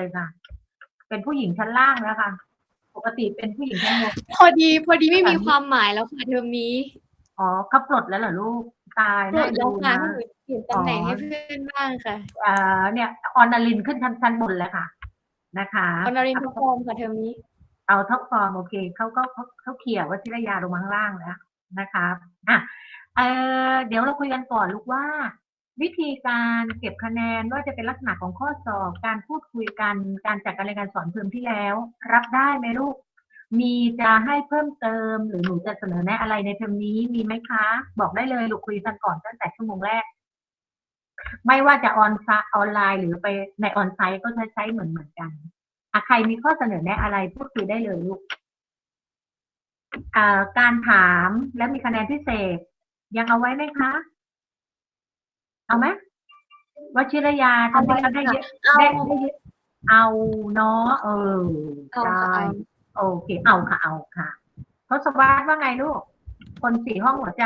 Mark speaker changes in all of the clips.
Speaker 1: เลยค่ะ เป็นผู้หญิงชั้นล่างแล้วค่ะ ปกติเป็นผู้หญิงชั้นบน
Speaker 2: พอดีพอดีไม่มีความหมายแล้วค่ะเทอมนี้
Speaker 1: อ๋อเขาปลดแล้วเหรอลูกตาย
Speaker 2: ปล
Speaker 1: น่า
Speaker 2: ด
Speaker 1: ดู
Speaker 2: แล้วค่ะ
Speaker 1: นะ
Speaker 2: ให้หนูเปลี่ยนตำแหน่งให้เพื่อนบ้างค่ะ
Speaker 1: เอ่อเนี่ยออนาลินขึ้นชั้นชั้นบนแล้วค่ะ นะคะ
Speaker 2: อนารินทร์ทองค่ะเทอมนี้
Speaker 1: เอาท็อปฟอร์มโอเคเขาก็เขาเขาเขี่ยวัชิรยาลงมาข้างล่างแล้วนะคะอะเออเดี๋ยวเราคุยกันก่อนลูกว่า วิธีการเก็บคะแนนว่าจะเป็นลักษณะของข้อสอบ การพูดคุยกันการจัดการเรียนการสอนเทอมที่แล้ว รับได้ไหมลูก มีจะให้เพิ่มเติม หรือหนูจะเสนอแนะอะไรในเทอมนี้มีไหมคะ บอกได้เลยลูกคุยกันก่อนตั้งแต่ชั่วโมงแรก ไม่ว่าจะออนไซออนไลน์หรือไปในออนไซต์ก็จะใช้เหมือนเหมือนกันอะใครมีข้อเสนอแนะอะไรพูดคุยได้เลยลูกการถามและมีคะแนนพิเศษ ยังเอาไว้ไหมคะ เอาไหมวชิรยาทำให้เขาได้เยอะ
Speaker 2: เอา
Speaker 1: ได้ได้เยอะเอาเนาะเออ
Speaker 2: เอาค่ะ
Speaker 1: ได้
Speaker 2: เอา
Speaker 1: โอเค เอาค่ะเอาค่ะทศวรรษว่าไงลูก คนสี่ห้องหัวใจ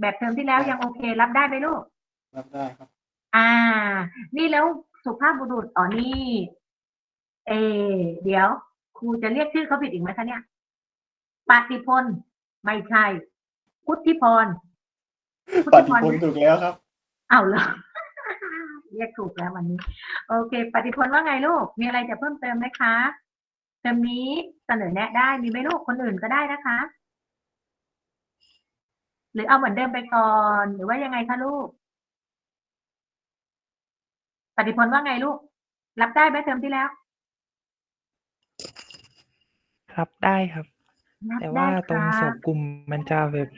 Speaker 1: แบบเทอมที่แล้วยังโอเครับได้ไหมลูก
Speaker 3: รับได้ครับ
Speaker 1: อ่า นี่แล้วสุภาพบุรุษอ๋อนี่ เอ เดี๋ยว ครูจะเรียกชื่อเขาผิดอีกไหมคะเนี่ยปฏิพลไม่ใช่พุทธิพรพุท
Speaker 3: ป
Speaker 1: ธิ
Speaker 3: ฏิ
Speaker 1: พร
Speaker 3: พลถูกแล้วครับ
Speaker 1: เอาเหรอเรียกถูกแล้ววันนี้ โอเค ปฏิพลว่าไงลูก มีอะไรจะเพิ่มเติมไหมคะเทอมนี้เสนอแนะได้มีไหมลูกคนอื่นก็ได้นะคะ หรือเอาเหมือนเดิมไปก่อนหรือว่ายังไงคะลูก ปฏิพลว่าไงลูก รับได้ไหมเทอมที่แล้ว
Speaker 4: รับได้ครับ
Speaker 1: รับ
Speaker 4: แต่
Speaker 1: ได้
Speaker 4: ว่าตรง
Speaker 1: ค
Speaker 4: ส
Speaker 1: รั
Speaker 4: อ
Speaker 1: บบ
Speaker 4: กลุ่มมันจะแบบ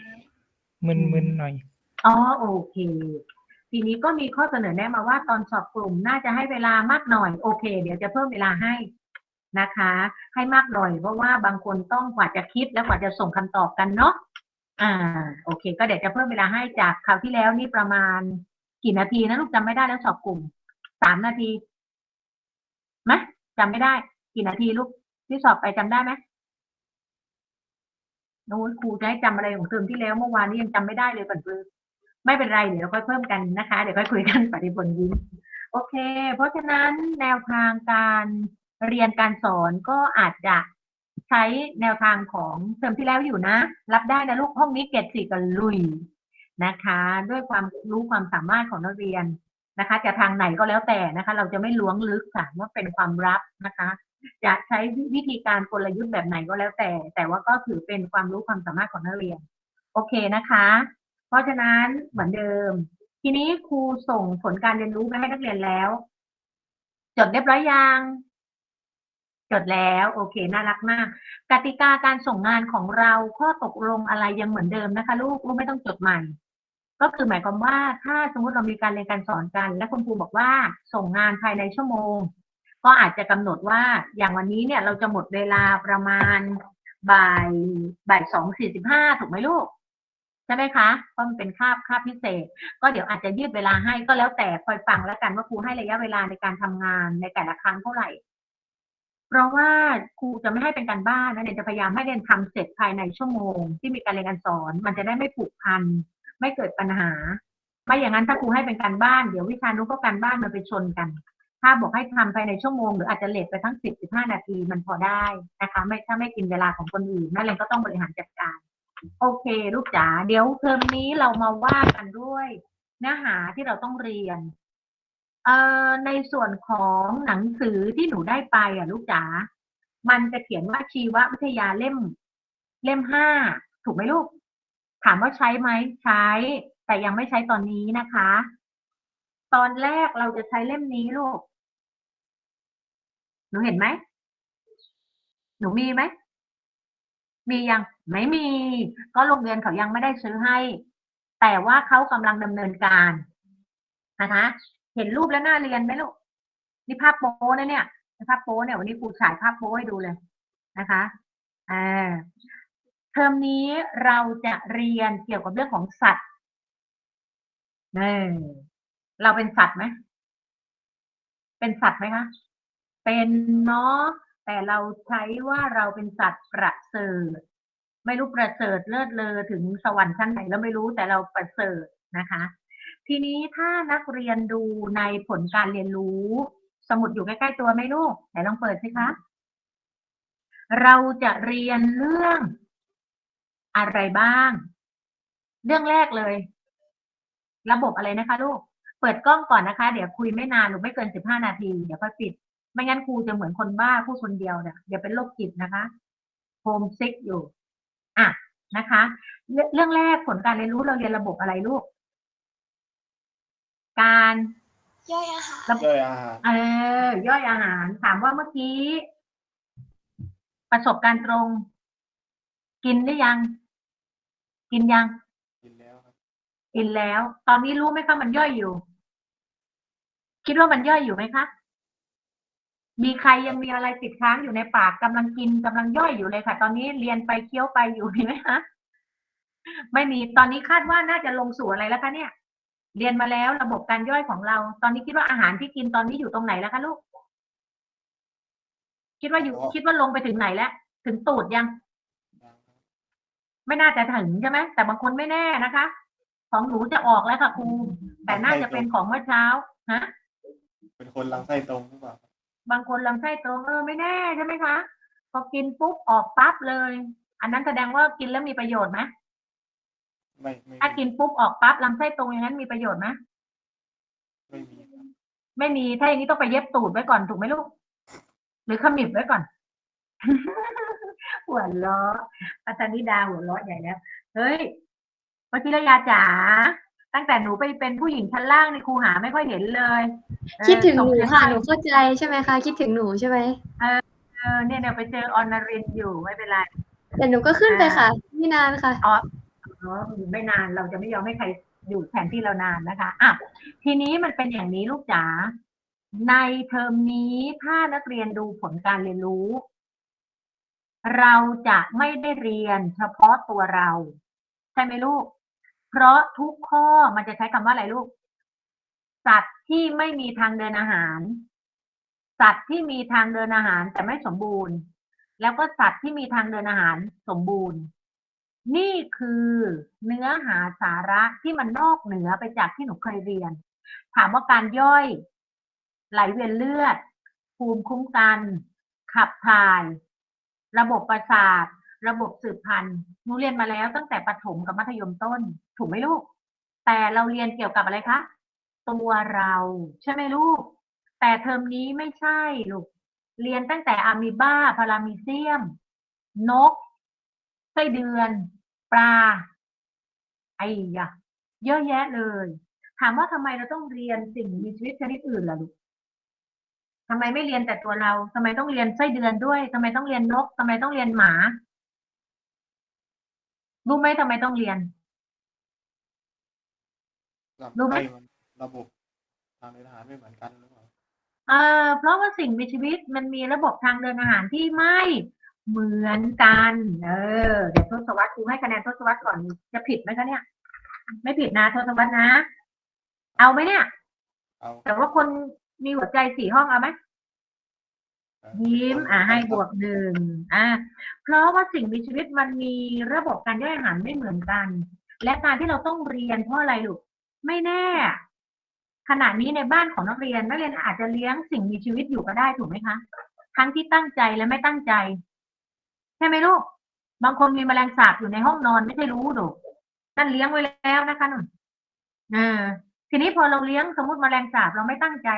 Speaker 4: มึนๆหน่อย
Speaker 1: อ๋อโอเค ทีนี้ก็มีข้อเสนอแนะมาว่าตอนสอบกลุ่มน่าจะให้เวลามากหน่อยโอเค เดี๋ยวจะเพิ่มเวลาให้นะคะ ให้มากหน่อยเพราะว่าบางคนต้องกว่าจะคิดแล้วกว่าจะส่งคำตอบกันเนาะอ่าโอเค ก็เดี๋ยวจะเพิ่มเวลาให้จากคราวที่แล้วนี่ประมาณกี่นาทีนะลูกจำไม่ได้แล้วสอบกลุ่มสามนาทีไหมจำไม่ได้ กี่นาทีลูกที่สอบไปจำได้ไหมโน้ตครูจะให้จำอะไรของเทอมที่แล้วเมื่อวานนี้ยังจำไม่ได้เลยปันปือ ไม่เป็นไรเดี๋ยวเราค่อยเพิ่มกันนะคะ เดี๋ยวค่อยคุยกันปฏิพลยิ้มโอเค เพราะฉะนั้นแนวทางการเรียนการสอนก็อาจจะใช้แนวทางของเทอมที่แล้วอยู่นะ รับได้นะลูกห้องนี้เกรดสี่กันลุยนะคะ ด้วยความรู้ความสามารถของนักเรียนนะคะ จะทางไหนก็แล้วแต่นะคะ เราจะไม่ล้วงลึกค่ะว่าเป็นความลับนะคะ จะใช้วิธีการกลยุทธ์แบบไหนก็แล้วแต่ แต่ว่าก็ถือเป็นความรู้ความสามารถของนักเรียน โอเคนะคะ เพราะฉะนั้นเหมือนเดิม ทีนี้ครูส่งผลการเรียนรู้ไปให้นักเรียนแล้ว จดเรียบร้อยยังจดแล้ว โอเค น่ารักมาก กติกาการส่งงานของเราข้อตกลงอะไรยังเหมือนเดิมนะคะ ลูกลูกไม่ต้องจดใหม่ ก็คือหมายความว่าถ้าสมมติเรามีการเรียนการสอนกัน และคุณครูบอกว่าส่งงานภายในชั่วโมง ก็อาจจะกำหนดว่าอย่างวันนี้เนี่ยเราจะหมดเวลาประมาณบ่ายบ่ายสองสี่สิบห้าถูกไหมลูก ใช่ไหมคะเพราะมันเป็นคาบคาบพิเศษ ก็เดี๋ยวอาจจะยืดเวลาให้ก็แล้วแต่คอยฟังแล้วกันว่าครูให้ระยะเวลาในการทำงานในแต่ละครั้งเท่าไหร่ เพราะว่าครูจะไม่ให้เป็นการบ้านนะเนี่ยจะพยายามให้เรียนทำเสร็จภายในชั่วโมง ที่มีการเรียนการสอน มันจะได้ไม่ผูกพันไม่เกิดปัญหา ไม่อย่างนั้นถ้าครูให้เป็นการบ้านเดี๋ยววิชานุก็การบ้านมันไปชนกัน ถ้าบอกให้ทำภายในชั่วโมง หรืออาจจะเลทไปทั้งสิบสิบห้านาทีมันพอได้นะคะ ไม่ถ้าไม่กินเวลาของคนอื่นนั่นเองก็ต้องบริหารจัดการ โอเค ลูกจ๋าเดี๋ยวเทอมนี้เรามาว่ากันด้วย เนื้อหาที่เราต้องเรียน เอ่อในส่วนของหนังสือที่หนูได้ไปอะ ลูกจ๋ามันจะเขียนว่าชีววิทยาเล่ม เล่มห้าถูกไหมลูก ถามว่าใช้ไหมใช้ แต่ยังไม่ใช้ตอนนี้นะคะ ตอนแรกเราจะใช้เล่มนี้ลูก หนูเห็นไหม หนูมีไหม มียังไม่มี ก็โรงเรียนเขายังไม่ได้ซื้อให้ แต่ว่าเขากำลังดำเนินการนะคะ เห็นรูปแล้วน่าเรียนไหมลูกนี่ภาพโป๊นะเนี่ยภาพโป๊เนี่ยวันนี้ครูฉายภาพโป๊ให้ดูเลยนะคะอ่าเทอมนี้เราจะเรียนเกี่ยวกับเรื่องของสัตว์เออเราเป็นสัตว์ไหมเป็นสัตว์ไหมคะ เป็นเนาะ แต่เราใช้ว่าเราเป็นสัตว์ประเสริฐไม่รู้ประเสริฐเลิศเลอถึงสวรรค์ชั้นไหนแล้วไม่รู้แต่เราประเสริฐนะคะ ทีนี้ถ้านักเรียนดูในผลการเรียนรู้ สมุดอยู่ใกล้ๆตัวไหมลูกไหนลองเปิดสิคะเราจะเรียนเรื่องอะไรบ้าง เรื่องแรกเลย ระบบอะไรนะคะ ลูก เปิดกล้องก่อนนะคะ เดี๋ยวคุยไม่นานหรือไม่เกินสิบห้านาที เดี๋ยวค่อยปิด ไม่งั้นครูจะเหมือนคนบ้าพูดคนเดียวเนี่ยเดี๋ยวเป็นโรคจิตนะคะโฮมซิกอยู่อะนะคะเรื่องเรื่องแรกผลการเรียนรู้เราเรียนระบบอะไรลูก การ
Speaker 2: ย่อยอาหาร
Speaker 3: ย่อยอาหาร
Speaker 1: เออย่อยอาหาร ถามว่าเมื่อกี้ ประสบการณ์ตรง กินหรือยัง กินยัง
Speaker 3: กินแล้วครับ
Speaker 1: กินแล้ว ตอนนี้รู้ไหมคะมันย่อยอยู่ คิดว่ามันย่อยอยู่ไหมคะ มีใครยังมีอะไรติดค้างอยู่ในปากกำลังกินกำลังย่อยอยู่เลยค่ะ ตอนนี้เรียนไปเคี้ยวไปอยู่มีไหมคะไม่มีตอนนี้คาดว่าน่าจะลงสู่อะไรแล้วคะเนี่ย เรียนมาแล้วระบบการย่อยของเรา ตอนนี้คิดว่าอาหารที่กินตอนนี้อยู่ตรงไหนแล้วคะลูก คิดว่าอยู่ คิดว่าลงไปถึงไหนแล้ว ถึงตูดยัง
Speaker 3: ยังครับ
Speaker 1: ไม่น่าจะถึงใช่ไหมแต่บางคนไม่แน่นะคะ ของหนูจะออกแล้วค่ะครูแต่น่าจะเป็นของเมื่อเช้าฮะ
Speaker 3: เป็นคนลำไส้ตรงหรือเปล่าครั บ
Speaker 1: บางคนลำไส้ตรงเออไม่แน่ใช่ไหมคะพอกินปุ๊บออกปั๊บเลย อันนั้นแสดงว่ากินแล้วมีประโยชน์ไหม
Speaker 3: ไม่ไม่
Speaker 1: ถ้ากินปุ๊บออกปั๊บลำไส้ตรงอย่างนั้นมีประโยชน์ไหม
Speaker 3: ไม่มีครับ
Speaker 1: ไม่มีถ้าอย่างนี้ต้องไปเย็บตูดไว้ก่อนถูกไหมลูก หรือขมิบไว้ก่อนหัวเราะปัตนิดาหัวเราะใหญ่แล้วเฮ้ยวัชิรยาจ๋า ตั้งแต่หนูไปเป็นผู้หญิงชั้นล่างในครูหาไม่ค่อยเห็นเลยเออ
Speaker 2: คิดถึงหนู
Speaker 1: ส่
Speaker 2: ค่ะ
Speaker 1: ให้
Speaker 2: หนูเข้าใจใช่ไหมคะ คิดถึงหนูใช่ไหม
Speaker 1: เออเนี่ยเดี๋ยวไปเจอออนรินอยู่ไม่เป็นไร
Speaker 2: แต่หนูก็ขึ้นไปค่ะ ไม่นานค่ะ
Speaker 1: อ๋ออยู่ไม่นานเราจะไม่ยอมให้ใครอยู่แทนที่เรานานนะคะอะทีนี้มันเป็นอย่างนี้ลูกจ๋าในเทอมนี้ถ้านักเรียนดูผลการเรียนรู้ เราจะไม่ได้เรียนเฉพาะตัวเรา ใช่ไหมลูก เพราะทุกข้อมันจะใช้คำว่าอะไรลูก สัตว์ที่ไม่มีทางเดินอาหาร สัตว์ที่มีทางเดินอาหารแต่ไม่สมบูรณ์ แล้วก็สัตว์ที่มีทางเดินอาหารสมบูรณ์ นี่คือเนื้อหาสาระที่มันนอกเหนือไปจากที่หนูเคยเรียน ถามว่าการย่อย ไหลเวียนเลือด ภูมิคุ้มกัน ขับถ่าย ระบบประสาท ระบบสืบพันธุ์หนูเรียนมาแล้วตั้งแต่ประถมกับมัธยมต้น ถูกไหมลูก แต่เราเรียนเกี่ยวกับอะไรคะ ตัวเรา ใช่ไหมลูก แต่เทอมนี้ไม่ใช่ลูก เรียนตั้งแต่อะมีบ้าพารามีเซียม นกไส้เดือน ปลา ไอ้ยะเยอะแยะเลย ถามว่าทำไมเราต้องเรียนสิ่งมีชีวิตชนิดอื่นล่ะลูกทำไมไม่เรียนแต่ตัวเราทำไมต้องเรียนไส้เดือนด้วยทำไมต้องเรียนนกทำไมต้องเรียนหมา รู้ไหมทำไมต้องเรียน
Speaker 3: ลำ
Speaker 1: รู้ไหม
Speaker 3: ไส้มันระบบทางเดินอาหารไม่เหมือนกันหรือเปล่า
Speaker 1: เออเพราะว่าสิ่งมีชีวิตมันมีระบบทางเดินอาหารที่ไม่เหมือนกัน เออ เดี๋ยวทศวรรษครูให้คะแนนทศวรรษก่อนจะผิดไหมคะเนี่ย ไม่ผิดนะทศวรรษนะ เอาไหมเนี่ย
Speaker 3: เอา
Speaker 1: แต่ว่าคนมีหัวใจสี่ห้องเอาไหม
Speaker 3: เอ่อ
Speaker 1: ยิ้ม อ่าให้บวกหนึ่งอ่าเพราะว่าสิ่งมีชีวิตมันมีระบบการย่อยอาหารไม่เหมือนกัน และการที่เราต้องเรียนเพราะอะไรลูกไม่แน่ ขณะนี้ในบ้านของนักเรียนนักเรียนอาจจะเลี้ยงสิ่งมีชีวิตอยู่ก็ได้ถูกไหมคะ ทั้งที่ตั้งใจและไม่ตั้งใจ ใช่ไหมลูก บางคนมีแมลงสาบอยู่ในห้องนอนไม่ใช่รู้หรอกนั่นเลี้ยงไว้แล้วนะคะนุ่นเออทีนี้พอเราเลี้ยงสมมติแมลงสาบเราไม่ตั้งใจ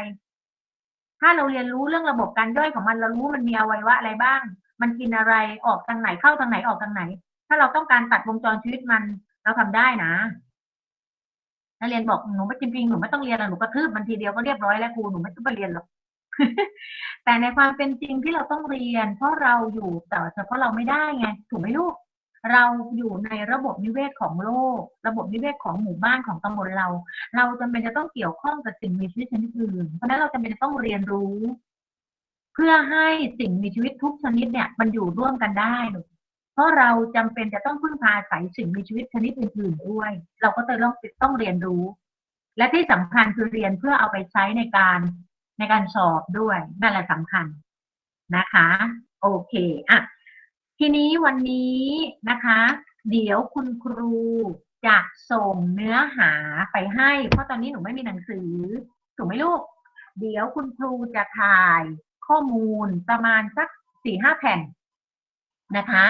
Speaker 1: ถ้าเราเรียนรู้เรื่องระบบการย่อยของมันเรารู้มันมีอวัยวะอะไรบ้าง มันกินอะไรออกทางไหนเข้าทางไหนออกทางไหน ถ้าเราต้องการตัดวงจรชีวิตมันเราทำได้นะนักเรียนบอกหนูไม่จริงๆหนูไม่ต้องเรียนหรอกหนูกระทืบมันทีเดียวก็เรียบร้อยแล้วครูหนูไม่ต้องไปเรียนหรอกแต่ในความเป็นจริงที่เราต้องเรียน เพราะเราอยู่แต่เฉพาะเราไม่ได้ไงถูกไหมลูก เราอยู่ในระบบนิเวศของโลก ระบบนิเวศของหมู่บ้านของตำบลเรา เราจำเป็นจะต้องเกี่ยวข้องกับสิ่งมีชีวิตชนิดอื่น เพราะนั้นเราจำเป็นจะต้องเรียนรู้ เพื่อให้สิ่งมีชีวิตทุกชนิดเนี่ย มันอยู่ร่วมกันได้ เพราะเราจำเป็นจะต้องพึ่งพาอาศัยสิ่งมีชีวิตชนิดอื่นๆด้วย เราก็ต้องต้องเรียนรู้ และที่สำคัญคือเรียนเพื่อเอาไปใช้ในการในการสอบด้วยนั่นแหละสำคัญนะคะ โอเคอะ ทีนี้วันนี้นะคะ เดี๋ยวคุณครูจะส่งเนื้อหาไปให้ เพราะตอนนี้หนูไม่มีหนังสือ ถูกไหมลูก เดี๋ยวคุณครูจะถ่ายข้อมูลประมาณสักสี่ห้าแผ่นนะคะ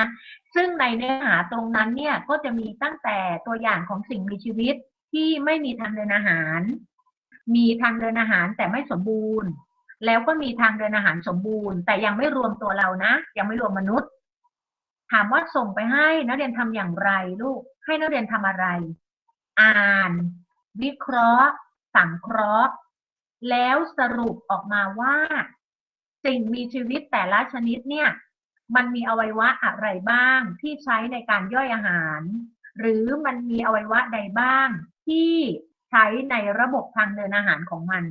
Speaker 1: ซึ่งในเนื้อหาตรงนั้นเนี่ยก็จะมีตั้งแต่ตัวอย่างของสิ่งมีชีวิตที่ไม่มีทางเดินอาหาร มีทางเดินอาหารแต่ไม่สมบูรณ์ แล้วก็มีทางเดินอาหารสมบูรณ์ แต่ยังไม่รวมตัวเรานะ ยังไม่รวมมนุษย์ ถามว่าส่งไปให้นักเรียนทำอย่างไรลูก ให้นักเรียนทำอะไร อ่าน วิเคราะห์ สังเคราะห์ แล้วสรุปออกมาว่า สิ่งมีชีวิตแต่ละชนิดเนี่ย มันมีอวัยวะอะไรบ้างที่ใช้ในการย่อยอาหาร หรือมันมีอวัยวะใดบ้างที่ใช้ในระบบทางเดินอาหารของมัน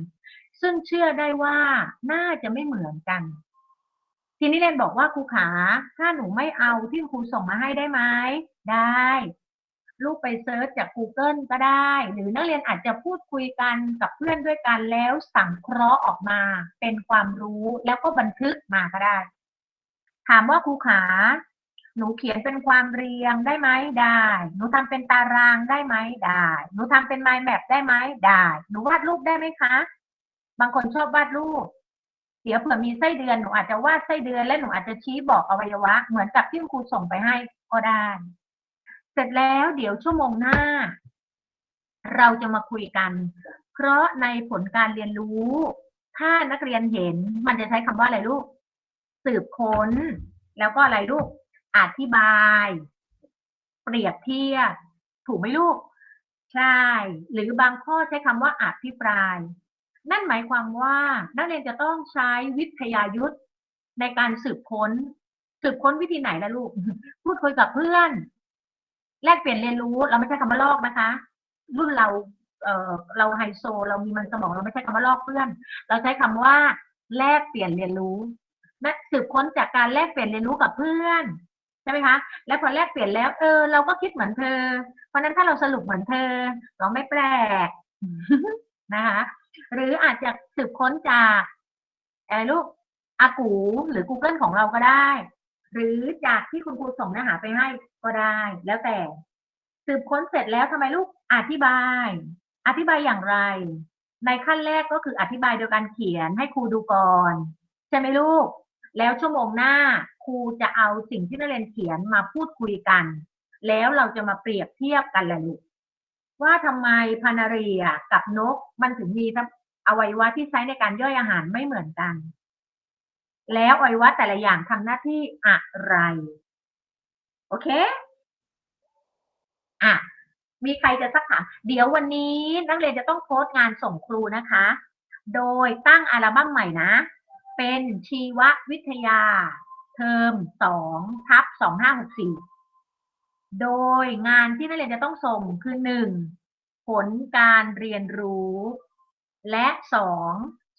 Speaker 1: ซึ่งเชื่อได้ว่าน่าจะไม่เหมือนกัน ทีนี้เรนบอกว่าครูขา ถ้าหนูไม่เอาที่ครูส่งมาให้ได้ไหมได้ ลูกไปเซิร์ชจาก Google ก็ได้ หรือนักเรียนอาจจะพูดคุยกันกับเพื่อนด้วยกันแล้วสังเคราะห์ออกมาเป็นความรู้แล้วก็บันทึกมาก็ได้ ถามว่าครูขา หนูเขียนเป็นความเรียงได้ไหมได้ หนูทำเป็นตารางได้ไหมได้ หนูทำเป็น mind map ได้ไหมได้ หนูวาดรูปได้ไหมคะ บางคนชอบวาดรูป เดี๋ยวเผื่อมีไส้เดือนหนูอาจจะวาดไส้เดือนและหนูอาจจะชี้บอกอวัยวะ เหมือนกับที่ครูส่งไปให้ก็ได้ เสร็จแล้วเดี๋ยวชั่วโมงหน้า เราจะมาคุยกัน เพราะในผลการเรียนรู้ ถ้านักเรียนเห็น มันจะใช้คำว่าอะไรลูก สืบค้น แล้วก็อะไรลูก อธิบาย เปรียบเทียบ ถูกไหมลูก ใช่ หรือบางข้อใช้คำว่าอภิปราย นั่นหมายความว่านักเรียนจะต้องใช้วิทยายุทธในการสืบค้น สืบค้นวิธีไหนล่ะลูก พูดคุยกับเพื่อน แลกเปลี่ยนเรียนรู้ เราไม่ใช่คำว่าลอกนะคะ รุ่นเราเออเราไฮโซ เรามีมันสมองเราไม่ใช่คำว่าลอกเพื่อน เราใช้คำว่า แลกเปลี่ยนเรียนรู้นะสืบค้นจากการแลกเปลี่ยนเรียนรู้กับเพื่อนใช่ไหมคะแล้วพอแลกเปลี่ยนแล้ว เออ เราก็คิดเหมือนเธอ เพราะนั้นถ้าเราสรุปเหมือนเธอ เราไม่แปลกนะคะ หรืออาจจะสืบค้นจากอะไรลูกอากูหรือ Google ของเราก็ได้ หรือจากที่คุณครูส่งเนื้อหาไปให้ก็ได้ แล้วแต่ สืบค้นเสร็จแล้วทำไมลูกอธิบาย อธิบายอย่างไร ในขั้นแรกก็คืออธิบายโดยการเขียนให้ครูดูก่อน ใช่ไหมลูก แล้วชั่วโมงหน้าครูจะเอาสิ่งที่นักเรียนเขียนมาพูดคุยกัน แล้วเราจะมาเปรียบเทียบกันแหละลูก ว่าทำไมพานาเรียกับนกมันถึงมีอวัยวะที่ใช้ในการย่อยอาหารไม่เหมือนกัน แล้วอวัยวะแต่ละอย่างทำหน้าที่อะไร โอเคอะมีใครจะสักถามเดี๋ยววันนี้นักเรียนจะต้องโพสต์งานส่งครูนะคะ โดยตั้งอัลบั้มใหม่นะ เป็นชีววิทยา เทอมสองทับสองห้าหกสี่ โดยงานที่นักเรียนจะต้องส่งคือหนึ่งผลการเรียนรู้ และสอง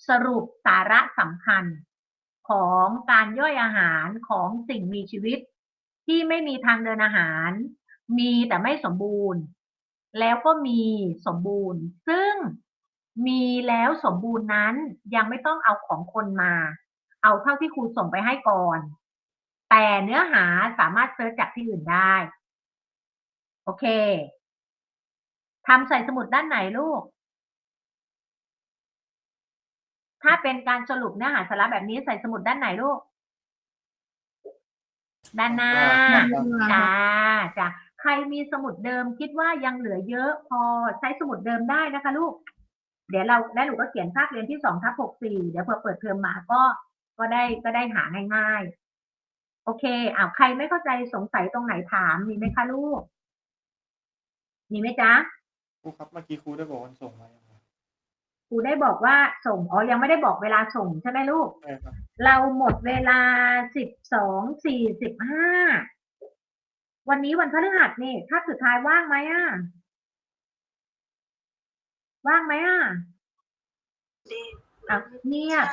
Speaker 1: สรุปสาระสำคัญ ของการย่อยอาหารของสิ่งมีชีวิต ที่ไม่มีทางเดินอาหาร มีแต่ไม่สมบูรณ์ แล้วก็มีสมบูรณ์ ซึ่งมีแล้วสมบูรณ์นั้นยังไม่ต้องเอาของคนมา เอาเท่าที่ครูส่งไปให้ก่อน แต่เนื้อหาสามารถเซิร์ชจากที่อื่นได้ โอเคทำใส่สมุดด้านไหนลูก ถ้าเป็นการสรุปเนื้อหาสาระแบบนี้ใส่สมุดด้านไหนลูก ด้านหน้าจ้าจ้าใครมีสมุดเดิมคิดว่ายังเหลือเยอะ พอใช้สมุดเดิมได้นะคะลูก เดี๋ยวเราได้หนูก็เขียนภาคเรียนที่สองทับหกสี่เดี๋ยวพอเปิดเทอมมาก็ก็ได้ก็ได้หาง่ายๆ โอเคอ้าวใครไม่เข้าใจสงสัยตรงไหนถามมีไหมคะลูก มีไหมจ๊ะ
Speaker 3: ครูครับเมื่อกี้ครูได้บอกวันส่งมายังไง
Speaker 1: ครูได้บอกว่าส่งอ๋อยังไม่ได้บอกเวลาส่งใช่ไหมลูก
Speaker 3: ใช่ครับ
Speaker 1: เราหมดเวลาสิบสองสี่สิบห้าวันนี้วันพฤหัสนี่ถ้าสุดท้ายว่างไหมอะ ว่างไหมอะอะเงียบ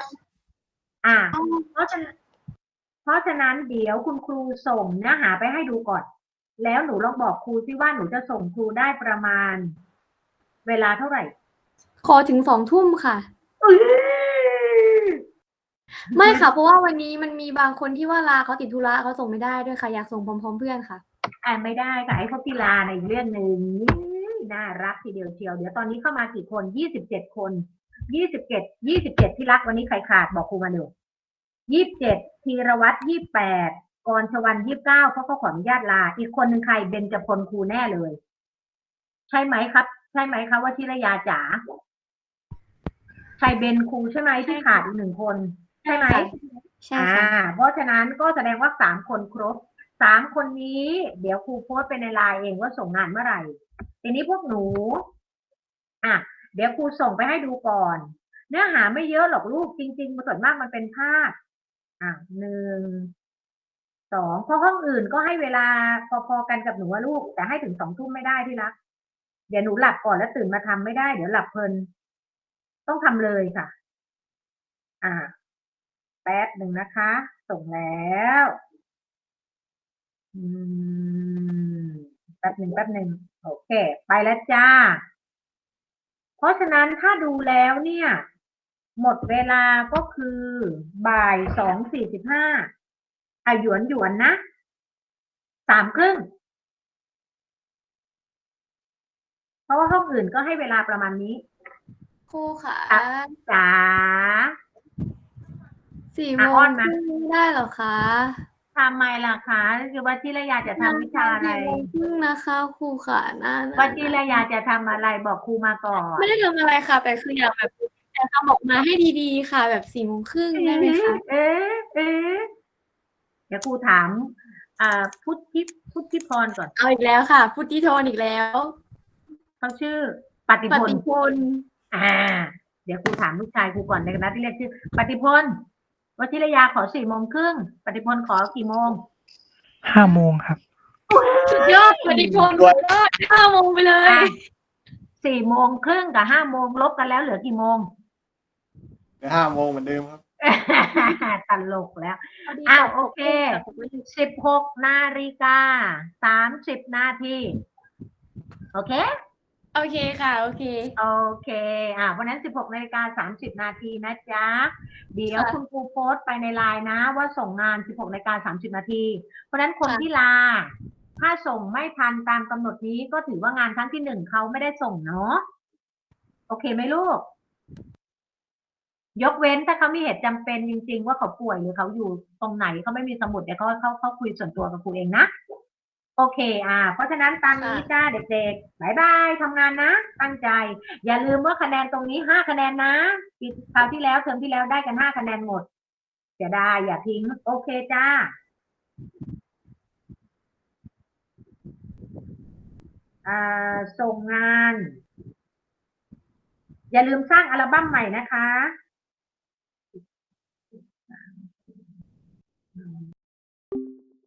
Speaker 1: อะเพราะฉะนั้นเพราะฉะนั้นเดี๋ยวคุณครูส่งเนื้อหาไปให้ดูก่อน แล้วหนูลองบอกครูซิว่าหนูจะส่งครูได้ประมาณ เวลาเท่าไหร่
Speaker 2: ขอถึงสองทุ่มค่ะ
Speaker 1: อุ๊ย
Speaker 2: ไม่ค่ะ เพราะว่าวันนี้มันมีบางคนที่ว่าลาเขาติดธุระเขาส่งไม่ได้ด้วยค่ะอยากส่งพร้อมๆเพื่อนค่ะ
Speaker 1: อ่านไม่ได้ค่ะไอ้พวกกีฬาในอีกเรื่องหนึ่งนี่น่ารักทีเดียวเชียว เดี๋ยวตอนนี้เข้ามากี่คนยี่สิบเจ็ดคนยี่สิบเจ็ดยี่สิบเจ็ดที่รักวันนี้ใครขาดบอกครูมาดูยี่สิบเจ็ดธีรวัตรยี่แปด กรชวันยี่เก้าเพราะเขาขออนุญาตลา อีกคนหนึ่งใครเบญจพลครูแน่เลย ใช่ไหมครับ ใช่ไหมคะว่าทิรยาจ๋าใช่เบนครูใช่ไหมที่ขาดอีกหนึ่งคน ใช่ไหม
Speaker 2: ใช่
Speaker 1: อ่า
Speaker 2: ค่ะ
Speaker 1: เพราะฉะนั้นก็แสดงว่าสามคนครบสามคนนี้เดี๋ยวครูโพสต์ไปในไลน์เองว่าส่งงานเมื่อไหร่ทีนี้พวกหนู อะ เดี๋ยวครูส่งไปให้ดูก่อน เนื้อหาไม่เยอะหรอกลูกจริงๆส่วนมากมันเป็นภาพอะหนึ่ง สองเพราะห้องอื่นก็ให้เวลาพอๆกันกับหนูลูก แต่ให้ถึงสองทุ่มไม่ได้ที่รัก เดี๋ยวหนูหลับก่อนแล้วตื่นมาทำไม่ได้ เดี๋ยวหลับเพลิน ต้องทำเลยค่ะ อ่า แป๊บหนึ่งนะคะ ส่งแล้วอืมแป๊บหนึ่งแป๊บหนึ่งโอเค ไปแล้วจ้า เพราะฉะนั้นถ้าดูแล้วเนี่ย หมดเวลาก็คือบ่ายสองสี่สิบห้า อะหยวนหยวนๆนะสามครึ่ง เพราะว่าห้องอื่นก็ให้เวลาประมาณนี้
Speaker 2: ครูค่ะ
Speaker 1: อะจ๋า
Speaker 2: สี่
Speaker 1: อะ
Speaker 2: โม
Speaker 1: อ้องน
Speaker 2: ค
Speaker 1: มา
Speaker 2: รึ่งไม่ได้เหรอคะ
Speaker 1: ทำไมล่ะคะคือว่าที่ระยาจะทำวิชาอะไร
Speaker 2: สี่โมงครึ่งนะคะครูค่ะน่าน่า
Speaker 1: ว่าที่ระยาจะทำอะไรบอกครูมาก่อน
Speaker 2: ไม่ได้ทำอะไรค่ะ แต่คืออยากแบบอยากทำออกมาให้ดีๆค่ะ แบบสี่โมงครึ่งได้ไหมคะ
Speaker 1: เอ๊ะเอ๊ะ เดี๋ยวครูถามอ่าพุทธิพุทธิพรก่อน
Speaker 2: เอาอีกแล้วค่ะ พุทธิโทนอีกแล้ว
Speaker 1: เขาชื่อ ปฏิ
Speaker 2: ป
Speaker 1: พล
Speaker 2: ฏิพล
Speaker 1: อ่า เดี๋ยวครูถามลูกชายครูก่อนในคณะที่เรียกชื่อ ปฏิพลวชิรยาขอสี่โมงครึ่งปฏิพลขอกี่โมง
Speaker 4: ห้าโมงครับ
Speaker 2: สุดยอดปฏิพลสุดยอดห้าโมงไปเลย
Speaker 1: อะสี่โมงครึ่งกับห้าโมงลบกันแล้วเหลือกี่โมง
Speaker 3: เดี๋ยวห้าโมงเหมือนเดิมครับ
Speaker 1: ตลกแล้วอ้าวโอเคสิบหกนาฬิกาสามสิบนาที โอเค
Speaker 2: โอเคค่ะ โอเค
Speaker 1: โอเค อ่าวันนั้น16นาฬิกา30นาทีนะจ๊ะ เดี๋ยว
Speaker 2: ค่ะ
Speaker 1: คุณครูโพสต์ไปในไลน์นะ ว่าส่งงาน16นาฬิกา30นาที เพราะฉะนั้นคน
Speaker 2: ค่ะ
Speaker 1: ที่ลา ถ้าส่งไม่ทันตามกำหนดนี้ก็ถือว่างานครั้งที่หนึ่งเขาไม่ได้ส่งเนาะ โอเคไหมลูก ยกเว้นถ้าเขามีเหตุจำเป็นจริง ๆ ว่าเขาป่วยหรือเขาอยู่ตรงไหนเขาไม่มีสมุดเดี๋ยวเขาเขาเขาคุยส่วนตัวกับครูเองนะ โอเค อ่า เพราะฉะนั้นตามนี้จ้าเด็กๆบายบายทำงานนะ ตั้งใจ อย่าลืมว่าคะแนนตรงนี้ห้าคะแนนนะปีคราวที่แล้วเทอมที่แล้วได้กันห้าคะแนนหมดเสียดายอย่าทิ้ง โอเคจ้าส่งงาน อย่าลืมสร้างอัลบั้มใหม่นะคะ